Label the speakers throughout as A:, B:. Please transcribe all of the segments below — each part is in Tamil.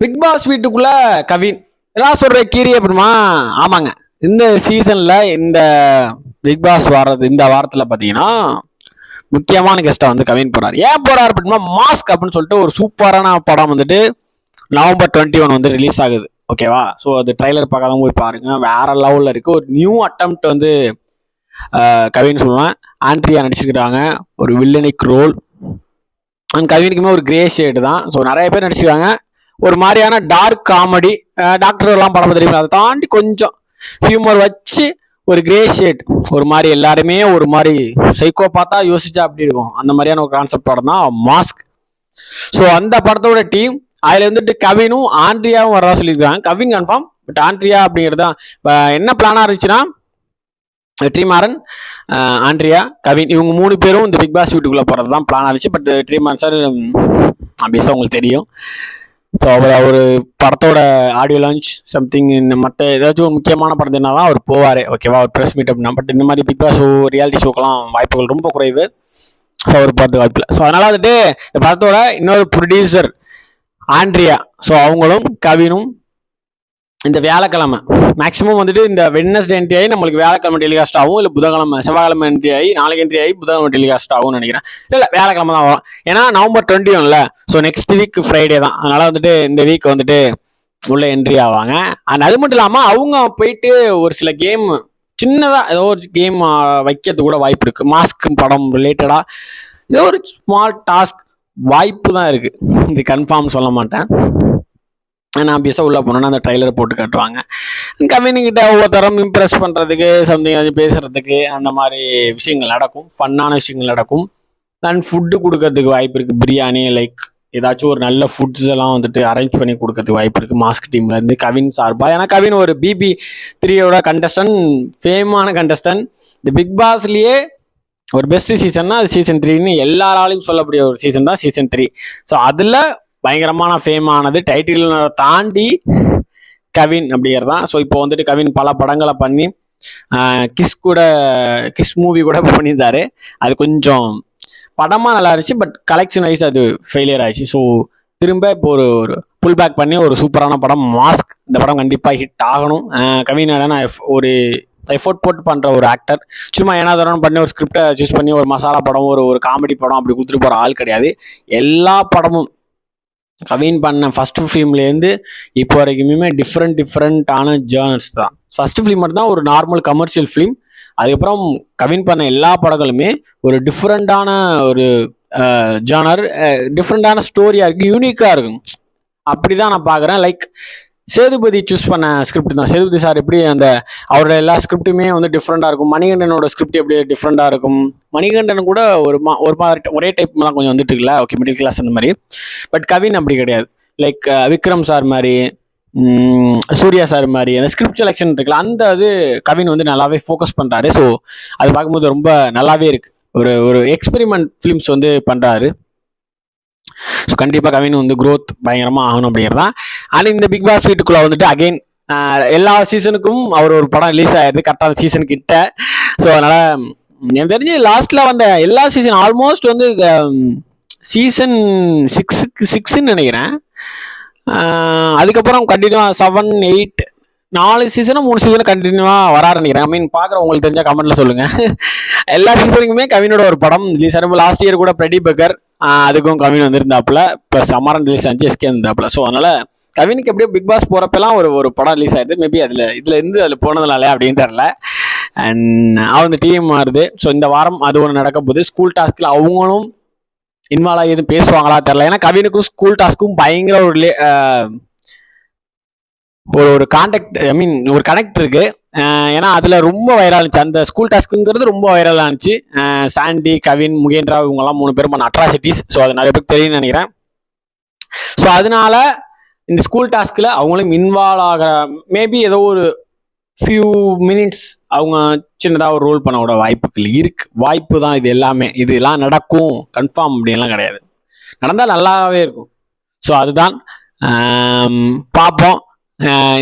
A: பிக் பாஸ் வீட்டுக்குள்ள கவின். என்ன சொல்ற கீரி அப்படிமா ஆமாங்க. இந்த சீசன்ல இந்த பிக் பாஸ் வாரது இந்த வாரத்துல பாத்தீங்கன்னா முக்கியமான கெஸ்டா வந்து கவின் போறாரு. ஏன் போறாரு அப்படின்னா மாஸ்க் அப்படின்னு சொல்லிட்டு ஒரு சூப்பரான படம் வந்துட்டு நவம்பர் டுவெண்ட்டி ஒன் வந்து ரிலீஸ் ஆகுது. ஓகேவா ஸோ அது ட்ரைலர் பார்க்காதவங்க போய் பாருங்க. வேற லெவலில் இருக்கு. ஒரு நியூ அட்டம்ப்ட் வந்து கவின்னு சொல்லுவேன். ஆண்ட்ரியா நடிச்சிருக்கிறாங்க. ஒரு வில்லனிக் ரோல் அண்ட் கவினுக்குமே ஒரு கிரே ஷேடு தான். ஸோ நிறைய பேர் நடிச்சிருக்காங்க. ஒரு மாதிரியான டார்க் காமெடி டாக்டர் எல்லாம் படம் தெரியும் அதை தாண்டி கொஞ்சம் ஹியூமர் வச்சு ஒரு கிரே ஷேட் ஒரு மாதிரி எல்லாருமே ஒரு மாதிரி சைக்கோ பார்த்தா யோசிச்சா அப்படி இருக்கும்? அந்த மாதிரியான ஒரு கான்செப்ட் படம் தான் மாஸ்க் ஸோ அந்த படத்தோட டீம் அதில் வந்துட்டு கவினும் ஆண்ட்ரியாவும் வரதா சொல்லியிருக்காங்க. கவின் கன்ஃபார்ம் பட் ஆண்ட்ரியா அப்படிங்கிறது தான். என்ன பிளானாக இருந்துச்சுன்னா வெற்றிமாறன் ஆண்ட்ரியா கவின் இவங்க மூணு பேரும் இந்த பிக் பாஸ் வீட்டுக்குள்ளே போகிறது தான் பிளான் இருந்துச்சு. பட் வெற்றிமாறன் சார் ஆப்வியஸாக உங்களுக்கு தெரியும். ஸோ அவர் அவர் படத்தோட ஆடியோ லான்ச் சம்திங் இந்த மற்ற ஏதாச்சும் ஒரு முக்கியமான படத்தினா தான் அவர் போவார். ஓகேவா ஒரு ப்ரெஸ் மீட் அப்படின்னா பட் இந்த மாதிரி பிக் பாஸ் ஷோ ரியாலிட்டி ஷோக்கெல்லாம் வாய்ப்புகள் ரொம்ப குறைவு. ஸோ அவர் பார்த்து வாய்ப்பில் ஸோ அதனால் வந்துட்டு இந்த படத்தோட இன்னொரு ப்ரொடியூசர் ஆண்ட்ரியா. ஸோ அவங்களும் கவினும் இந்த வியாழக்கிழமை மேக்ஸிமம் வந்துட்டு இந்த வெட்னஸ்டே என்ட்ரி ஆகி நம்மளுக்கு வியாழக்கிழமை டெலிகாஸ்ட் ஆகும் இல்லை புதன்கிழமை செவ்வாய்க்கிழமை என்ட்ரி ஆகி நாளைக்கு என்ட்ரி ஆகி புதன்கிழமை டெலிகாஸ்ட் ஆகும்னு நினைக்கிறேன். இல்லை இல்லை வியாழக்கிழமை தான் வரும். ஏன்னா நவம்பர் டுவெண்ட்டி ஒன்ல ஸோ நெக்ஸ்ட் வீக் ஃப்ரைடே தான். அதனால வந்துட்டு இந்த வீக் வந்துட்டு உள்ள என்ட்ரி ஆவாங்க. அண்ட் அது மட்டும் இல்லாமல் அவங்க போயிட்டு ஒரு சில கேம் சின்னதாக ஏதோ ஒரு கேம் வைக்கிறது கூட வாய்ப்பு இருக்கு. மாஸ்க் படம் ரிலேட்டடாக ஏதோ ஒரு ஸ்மால் டாஸ்க் வாய்ப்பு தான் இருக்கு. இது கன்ஃபார்ம் சொல்ல மாட்டேன். நான் ஆப்வியஸாக உள்ளே போனோன்னா அந்த ட்ரைலர் போட்டு காட்டுவாங்க. கம்பெனிக்கிட்ட ஒவ்வொருத்தரும் இம்ப்ரெஸ் பண்ணுறதுக்கு சம்திங் அது பேசுகிறதுக்கு அந்த மாதிரி விஷயங்கள் நடக்கும். ஃபன்னான விஷயங்கள் நடக்கும். அண்ட் ஃபுட்டு கொடுக்கறதுக்கு வாய்ப்பு இருக்குது பிரியாணி லைக் ஏதாச்சும் ஒரு நல்ல ஃபுட்ஸ் எல்லாம் வந்துட்டு அரேஞ்ச் பண்ணி கொடுக்கறதுக்கு வாய்ப்பு இருக்குது மாஸ்க் டீம்லேருந்து கவின் சார்பா. ஏன்னா கவின் ஒரு பிபி த்ரீயோட கண்டஸ்டன்ட் ஃபேமான கண்டஸ்டன்ட் இந்த பிக் பாஸ்லேயே ஒரு பெஸ்ட் சீசன்னா அது சீசன் த்ரீன்னு எல்லாராலையும் சொல்லக்கூடிய ஒரு சீசன் தான் சீசன் த்ரீ ஸோ அதில் பயங்கரமான ஃபேம் ஆனது. டைட்டில் தாண்டி கவின் அப்படிங்கிறது தான் ஸோ இப்போ வந்துட்டு கவின் பல படங்களை பண்ணி கிஸ் கூட கிஸ் மூவி கூட பண்ணியிருந்தாரு. அது கொஞ்சம் படமாக நல்லா இருந்துச்சு பட் கலெக்ஷன் வைஸ் அது ஃபெயிலியர் ஆயிடுச்சு. ஸோ திரும்ப இப்போ ஒரு ஒரு புல் பேக் பண்ணி ஒரு சூப்பரான படம் மாஸ்க் இந்த படம் கண்டிப்பாக ஹிட் ஆகணும். அஹ் கவின் நான் எஃப்- ஒரு எஃபோர்ட் போட்டு பண்ணுற ஒரு ஆக்டர் சும்மா ஏனாதரம் பண்ணி ஒரு ஸ்கிரிப்டை சூஸ் பண்ணி ஒரு மசாலா படம் ஒரு ஒரு காமெடி படம் அப்படி கொடுத்துட்டு போகிற ஆள் கிடையாது. எல்லா படமும் கவின் பண்ண ஃபஸ்ட்டு ஃபிலிம்லேருந்து இப்போ வரைக்குமே டிஃப்ரெண்ட் டிஃப்ரெண்ட்டான ஜேர்னல்ஸ் தான். ஃபஸ்ட்டு ஃபிலிம் மட்டும் தான் ஒரு நார்மல் கமர்ஷியல் ஃபிலிம் அதுக்கப்புறம் கவின் பண்ண எல்லா படங்களுமே ஒரு டிஃப்ரெண்ட்டான ஒரு ஜானர் டிஃப்ரெண்ட்டான ஸ்டோரியாக இருக்குது யூனிக்காக இருக்கும் அப்படி தான் நான் பார்க்குறேன். லைக் சேதுபதி சூஸ் பண்ண ஸ்கிரிப்ட் தான். சேதுபதி சார் எப்படி அந்த அவரோட எல்லா ஸ்கிரிப்ட்டுமே வந்து டிஃப்ரெண்ட்டாக இருக்கும்? மணிகண்டனோட ஸ்கிரிப்ட் எப்படி டிஃப்ரெண்ட்டாக இருக்கும்? மணிகண்டன் கூட ஒரு மா ஒரு மாதிரி ஒரே டைப் தான் கொஞ்சம் வந்துட்டு இருக்குல்ல? ஓகே மிடில் கிளாஸ் அந்த மாதிரி. பட் கவின் அப்படி கிடையாது. லைக் விக்ரம் சார் மாதிரி சூர்யா சார் மாதிரி அந்த ஸ்கிரிப்ட் செலெக்ஷன் இருக்குல்ல அந்த அது கவின் வந்து நல்லாவே ஃபோக்கஸ் பண்ணுறாரு ஸோ அது பார்க்கும்போது ரொம்ப நல்லாவே இருக்குது ஒரு ஒரு எக்ஸ்பெரிமெண்ட் ஃபிலிம்ஸ் வந்து பண்ணுறாரு ஸோ கண்டிப்பாக கவின் வந்து க்ரோத் பயங்கரமாக ஆகணும் அப்படிங்கிறது. தான் ஆனால் இந்த பிக் பாஸ் வீட்டுக்குள்ளே வந்துட்டு அகைன் எல்லா சீசனுக்கும் அவர் ஒரு படம் ரிலீஸ் ஆயிடுது கரெக்டான சீசன் கிட்ட. ஸோ அதனால் எனக்கு தெரிஞ்சு லாஸ்ட்டில் வந்த எல்லா சீசன் ஆல்மோஸ்ட் வந்து சீசன் சிக்ஸுக்கு சிக்ஸ்ன்னு நினைக்கிறேன். அதுக்கப்புறம் கண்டினியூவாக செவன் எயிட் நாலு சீசனும் மூணு சீசனும் கண்டினியூவாக வராரு நினைக்கிறேன். ஐ மீன் பார்க்குற உங்களுக்கு தெரிஞ்ச கமெண்ட்டில் சொல்லுங்கள் எல்லா சீசனுக்குமே கவினோட ஒரு படம் ரிலீஸ் ஆகும் லாஸ்ட் இயர் கூட பிரடி பக்கர் அதுக்கும் கவின் வந்திருந்தாப்புல. ப்ளஸ் அமரன் ரிலீஸ் ஆச்சு எஸ்கே இருந்தாப்புல ஸோ அதனால கவினுக்கு எப்படியோ பிக் பாஸ் போகிறப்பெல்லாம் ஒரு ஒரு படம் ரிலீஸ் ஆகிடுது மேபி அதில் இதில் இருந்து அதில் போனதுனால அப்படின்னு தெரில அண்ட் அவங்க டீம் மாறுது. ஸோ இந்த வாரம் அது ஒன்று நடக்க போகுது. ஸ்கூல் டாஸ்கில் அவங்களும் இன்வால்வ் ஆகி எதுவும் பேசுவாங்களா தெரில ஏன்னா கவினுக்கும் ஸ்கூல் டாஸ்க்கும் பயங்கர ஒரு ஒரு ஒரு கான்டாக்ட் ஐ மீன் ஒரு கனெக்ட் இருக்குது ஏன்னா அதில் ரொம்ப வைரல் இருந்துச்சு அந்த ஸ்கூல் டாஸ்க்குங்கிறது ரொம்ப வைரல் ஆனிச்சு. சாண்டி கவின் முகேந்திரா இவங்கெல்லாம் மூணு பேரும் பண்ண அட்ராசிட்டிஸ் ஸோ அது நிறைய பேருக்கு தெரியும்னு நினைக்கிறேன். ஸோ அதனால இந்த ஸ்கூல் டாஸ்கில் அவங்களும் இன்வால்வ் ஆகிற மேபி ஏதோ ஒரு ஃபியூ மினிட்ஸ் அவங்க சின்னதாக ஒரு ரோல் பண்ண விட வாய்ப்புகள் இருக்கு. வாய்ப்பு தான் இது எல்லாமே. இதெல்லாம் நடக்கும். கன்ஃபார்ம் அப்படின்லாம் கிடையாது. நடந்தால் நல்லாவே இருக்கும். ஸோ அதுதான். பார்ப்போம்.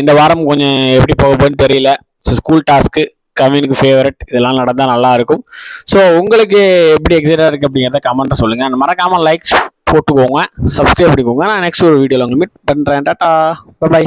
A: இந்த வாரம் கொஞ்சம் எப்படி போக போகுதுன்னு தெரியல. ஸோ ஸ்கூல் டாஸ்க்கு கவினுக்கு ஃபேவரட் இதெல்லாம் நடந்தால் நல்லா இருக்கும் ஸோ உங்களுக்கு எப்படி எக்ஸைட்டாக இருக்குது அப்படிங்கிறத கமெண்ட்டை சொல்லுங்கள் மறக்காமல் லைக்ஸ் போட்டுக்கோங்க. சப்ஸ்கிரைப் பண்ணிக்கோங்க. நான் நெக்ஸ்ட் ஒரு வீடியோவில் உங்களுக்கு மீட் பண்ணுறேன் டாட்டா பை